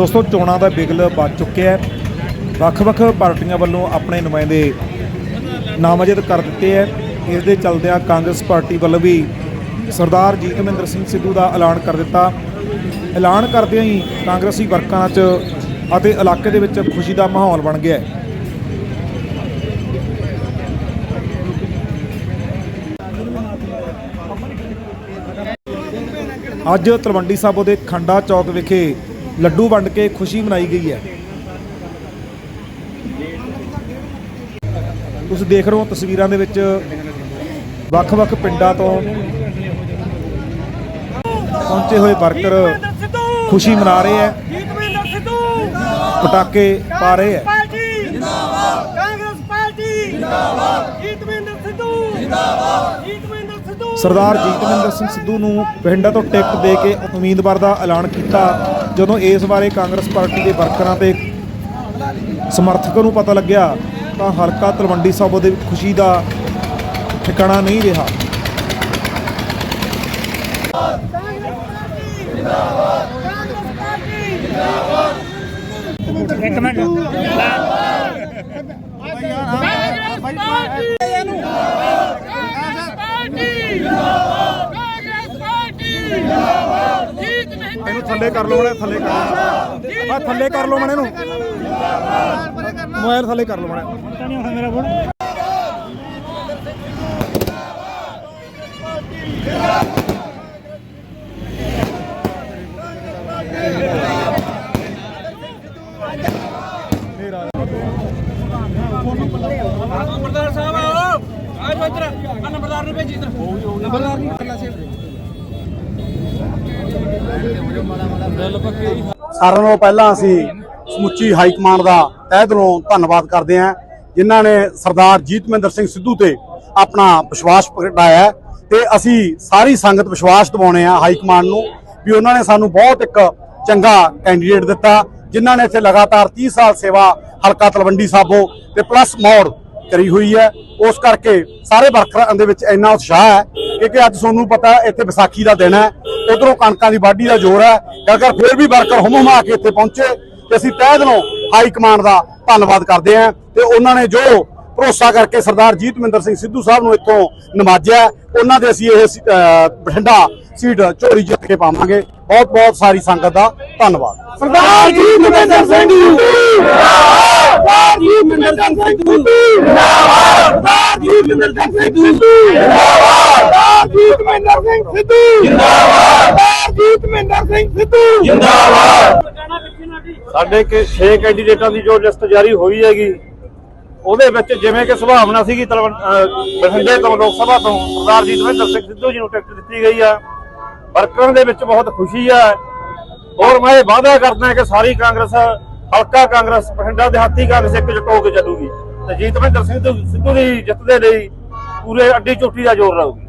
ਦੋਸਤੋ, ਚੋਣਾਂ ਦਾ ਬਿਗਲ ਵੱਜ ਚੁੱਕਿਆ ਹੈ। ਵੱਖ-ਵੱਖ ਪਾਰਟੀਆਂ ਵੱਲੋਂ ਆਪਣੇ ਨੁਮਾਇੰਦੇ ਨਾਮਜ਼ਦ ਕਰ ਦਿੱਤੇ ਹੈ। ਇਸ ਦੇ ਚਲਦਿਆਂ ਕਾਂਗਰਸ ਪਾਰਟੀ ਵੱਲੋਂ ਵੀ ਸਰਦਾਰ ਜੀਤਮਿੰਦਰ ਸਿੰਘ ਸਿੱਧੂ ਦਾ ਐਲਾਨ ਕਰ ਦਿੱਤਾ। ਐਲਾਨ ਕਰਦਿਆਂ ਹੀ ਕਾਂਗਰਸੀ ਵਰਕਰਾਂ 'ਚ ਅਤੇ ਇਲਾਕੇ ਦੇ ਵਿੱਚ ਖੁਸ਼ੀ ਦਾ ਮਾਹੌਲ ਬਣ ਗਿਆ ਹੈ। ਅੱਜ ਤਲਵੰਡੀ ਸਾਬੋ ਦੇ ਖੰਡਾ ਚੌਕ ਵਿਖੇ ਲੱਡੂ ਵੰਡ ਕੇ ਖੁਸ਼ੀ ਮਨਾਈ ਗਈ ਹੈ। ਤੁਸੀਂ ਦੇਖ ਰਹੇ ਹੋ ਤਸਵੀਰਾਂ ਦੇ ਵਿੱਚ ਵੱਖ-ਵੱਖ ਪਿੰਡਾਂ ਤੋਂ ਪਹੁੰਚੇ ਹੋਏ ਵਰਕਰ ਖੁਸ਼ੀ ਮਨਾ ਰਹੇ ਹੈ। ਪਟਾਕੇ ਪਾ ਰਹੇ ਹੈ। ਪਾਰਟੀ ਜਿੰਦਾਬਾਦ ਕਾਂਗਰਸ ਪਾਰਟੀ ਜਿੰਦਾਬਾਦ ਜੀਤਵਿੰਦਰ ਸਿੱਧੂ ਜਿੰਦਾਬਾਦ ਜੀਤਵਿੰਦਰ ਸਿੱਧੂ ਸਰਦਾਰ ਜੀਤਮਿੰਦਰ ਸਿੰਘ ਸਿੱਧੂ ਨੂੰ ਬਠਿੰਡਾ ਤੋਂ ਟਿਕਟ ਦੇ ਕੇ ਉਮੀਦਵਾਰ ਦਾ ਐਲਾਨ ਕੀਤਾ। ਜਦੋਂ ਇਸ ਬਾਰੇ ਕਾਂਗਰਸ ਪਾਰਟੀ ਦੇ ਵਰਕਰਾਂ ਤੇ ਸਮਰਥਕਾਂ ਨੂੰ ਪਤਾ ਲੱਗਿਆ ਤਾਂ ਹਲਕਾ ਤਲਵੰਡੀ ਸਾਬੋ ਦੇ ਖੁਸ਼ੀ ਦਾ ਠਿਕਾਣਾ ਨਹੀਂ ਰਿਹਾ ਇੱਕ minute Congress party Congress party Congress party Jitwinder ਇਹਨੂੰ ਥੱਲੇ ਕਰ ਲਓ ਮਣੇ ਥੱਲੇ ਕਰ ਲਓ। ਆ ਥੱਲੇ ਕਰ ਲਓ ਮਣੇ ਨੂੰ ਮੋਬਾਈਲ ਥੱਲੇ ਕਰ ਲਓ ਮਣੇ ਮੇਰਾ ਫੋਨ ਨੰਬਰਦਾਰ ਸਾਹਿਬ ਆਓ। ਆਜੋ ਇੱਧਰ ਆ ਨੰਬਰਦਾਰ ਨੂੰ ਭੇਜੀ ਇੱਧਰ। ਨੰਬਰਦਾਰ ਨੂੰ ਸਾਰਿਆਂ ਨਾਲੋਂ ਪਹਿਲਾਂ ਅਸੀਂ ਸਮੁੱਚੀ ਹਾਈ ਕਮਾਂਡ ਦਾ ਤਹਿ ਦਿਲੋਂ ਧੰਨਵਾਦ ਕਰਦੇ ਹਾਂ, ਜਿਨ੍ਹਾਂ ਨੇ ਸਰਦਾਰ ਜੀਤਮਿੰਦਰ ਸਿੰਘ ਸਿੱਧੂ ਤੇ ਆਪਣਾ ਵਿਸ਼ਵਾਸ ਪ੍ਰਗਟਾਇਆ ਹੈ ਤੇ ਅਸੀਂ ਸਾਰੀ ਸੰਗਤ ਵਿਸ਼ਵਾਸ ਦਿਵਾਉਣੇ ਆ ਹਾਈ ਕਮਾਂਡ ਨੂੰ ਵੀ ਉਹਨਾਂ ਨੇ ਸਾਨੂੰ ਬਹੁਤ ਇੱਕ ਚੰਗਾ ਕੈਂਡੀਡੇਟ ਦਿੱਤਾ, ਜਿਨ੍ਹਾਂ ਨੇ ਇੱਥੇ ਲਗਾਤਾਰ 30 ਸਾਲ ਸੇਵਾ ਹਲਕਾ ਤਲਵੰਡੀ ਸਾਬੋ ਤੇ ਪਲੱਸ ਮੌੜ ਕਰੀ ਹੋਈ ਹੈ। ਉਸ ਕਰਕੇ ਸਾਰੇ ਵਰਕਰਾਂ ਦੇ ਵਿੱਚ ਇੰਨਾ ਉਤਸ਼ਾਹ ਹੈ ਕਿਉਂਕਿ ਅੱਜ ਤੁਹਾਨੂੰ ਪਤਾ ਇੱਥੇ ਵਿਸਾਖੀ ਦਾ ਦਿਨ ਹੈ, ਉਧਰੋਂ ਕਣਕਾਂ ਦੀ ਵਾਢੀ ਦਾ ਜ਼ੋਰ ਹੈ। ਕਰਕੇ ਫਿਰ ਵੀ ਵਰਕਰ ਹੁਮ ਕੇ ਇੱਥੇ ਪਹੁੰਚੇ ਤੇ ਅਸੀਂ ਤਹਿ ਦਿਲੋਂ ਹਾਈ ਕਮਾਂਡ ਦਾ ਧੰਨਵਾਦ ਕਰਦੇ ਹਾਂ ਤੇ ਉਹਨਾਂ ਨੇ ਜੋ ਭਰੋਸਾ ਕਰਕੇ ਸਰਦਾਰ ਜੀਤਮਿੰਦਰ ਸਿੰਘ ਸਿੱਧੂ ਸਾਹਿਬ ਨੂੰ ਇੱਥੋਂ ਨਵਾਜਿਆ ਉਹਨਾਂ ਦੇ ਅਸੀਂ ਇਹ ਬਠਿੰਡਾ ਸੀਟ ਚੋਰੀ ਜਿੱਤ ਕੇ ਪਾਵਾਂਗੇ। ਬਹੁਤ ਬਹੁਤ ਸਾਰੀ ਸੰਗਤ ਦਾ ਧੰਨਵਾਦ। ਸਰਦਾਰ ਜੀਤਮਿੰਦਰ ਸਿੰਘ ਸਰਦਾਰ ਜੀਤਮਿੰਦਰ ਸਿੰਘ ਸਿੱਧੂ ਸਰਦਾਰ ਜੀਤਮਿੰਦਰ ਸਿੰਘ ਸਿੱਧੂ ਸਰਦਾਰ ਜੀਤਮਿੰਦਰ ਸਿੰਘ ਸਿੱਧੂ। ਜਿੰਦਾਬਾਦ। ਸਰਦਾਰ ਜੀਤਮਿੰਦਰ ਸਿੰਘ ਸਿੱਧੂ। ਸਾਡੇ ਕੇ 6 ਕੈਂਡੀਡੇਟਾਂ ਦੀ ਜੋ ਲਿਸਟ ਜਾਰੀ ਹੋਈ ਹੈਗੀ ਉਹਦੇ ਵਿੱਚ ਜਿਵੇਂ ਕਿ ਸੁਭਾਵਨਾ ਸੀਗੀ ਬਠਿੰਡੇ ਤੋਂ ਲੋਕ ਸਭਾ ਤੋਂ ਸਰਦਾਰ ਜੀਤਵਿੰਦਰ ਸਿੰਘ ਸਿੱਧੂ ਜੀ ਨੂੰ ਟਿਕਟ ਦਿੱਤੀ ਗਈ ਆ। ਵਰਕਰਾਂ ਦੇ ਵਿੱਚ ਬਹੁਤ ਖੁਸ਼ੀ ਆ। ਔਰ ਮੈਂ ਇਹ ਵਾਅਦਾ ਕਰਦਾ ਕਿ ਸਾਰੀ ਕਾਂਗਰਸ ਹਲਕਾ ਕਾਂਗਰਸ ਬਠਿੰਡਾ ਦਿਹਾਤੀ ਕਾਂਗਰਸ ਇਕਜੁੱਟ ਹੋ ਕੇ ਚੱਲੂਗੀ। ਤੇ ਜੀਤਵਿੰਦਰ ਸਿੰਘ ਸਿੱਧੂ ਸਿੱਧੂ ਦੀ ਜਿੱਤ ਦੇ ਲਈ ਪੂਰੇ ਅੱਡੀ ਚੋਟੀ ਦਾ ਜ਼ੋਰ ਰਹੂਗੀ